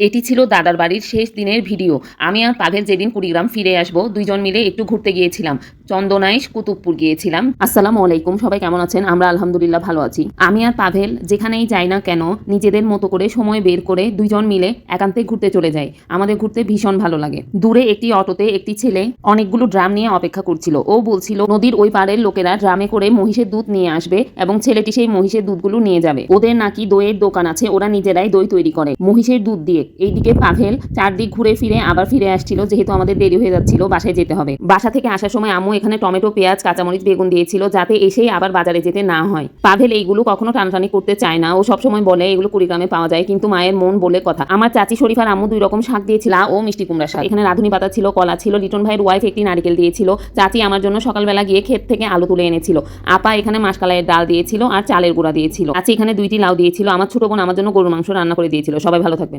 এটি ছিল দাদার বাড়ির শেষ দিনের ভিডিও। আমি আর পাভেল যেদিন কুড়িগ্রাম ফিরে আসব, দুইজন মিলে একটু ঘুরতে গিয়েছিলাম। চন্দনাইশ কুতুবপুর গিয়েছিলাম। আসসালামু আলাইকুম, সবাই কেমন আছেন? আমরা আলহামদুলিল্লাহ ভালো আছি। আমি আর পাভেল যেখানেই যাই না কেন, নিজেদের মতো করে সময় বের করে দুইজন মিলে একান্তে ঘুরতে চলে যাই। আমাদের ঘুরতে ভীষণ ভালো লাগে। দূরে একটি অটোতে একটি ছেলে অনেকগুলো ড্রাম নিয়ে অপেক্ষা করছিল। ও বলছিল, নদীর ওই পাড়ের লোকেরা ড্রামে করে মহিষের দুধ নিয়ে আসবে এবং ছেলেটি সেই মহিষের দুধগুলো নিয়ে যাবে। ওদের নাকি দইয়ের দোকান আছে, ওরা নিজেরাই দই তৈরি করে। মহিষের দুধ দিয়ে এইদিকে পাভেল চারদিক ঘুরে ফিরে আবার ফিরে আসছিল, যেহেতু আমাদের দেরি হয়ে যাচ্ছিল, বাসায় যেতে হবে। বাসা থেকে আসার সময় আম্মু এখানে টমেটো, পেঁয়াজ, কাঁচামরিচ, বেগুন দিয়েছিল, যাতে এসেই আবার বাজারে যেতে না হয়। পাভেল এইগুলো কখনো টানাটানি করতে চায় না, ও সবসময় বলে, এগুলো কুড়িগ্রামে পাওয়া যায়, কিন্তু মায়ের মন বলে কথা। আমার চাচি শরীফার আম্মু দুই রকম শাক দিয়েছিল ও মিষ্টি কুমড়া শাক। এখানে রাধুনি পাতা ছিল, কলা ছিল, লিটন ভাইয়ের ওয়াইফ একটি নারিকেল দিয়েছিল। চাচি আমার জন্য সকালবেলা গিয়ে ক্ষেত থেকে আলু তুলে এনেছিল। আপা এখানে মাসকালাইয়ের ডাল দিয়েছিল আর চালের গুঁড়া দিয়েছিল। চাচি এখানে দুইটি লাউ দিয়েছিল। আমার ছোট বোন আমার জন্য গরুর মাংস রান্না করে দিয়েছিল। সবাই ভালো থাকবেন।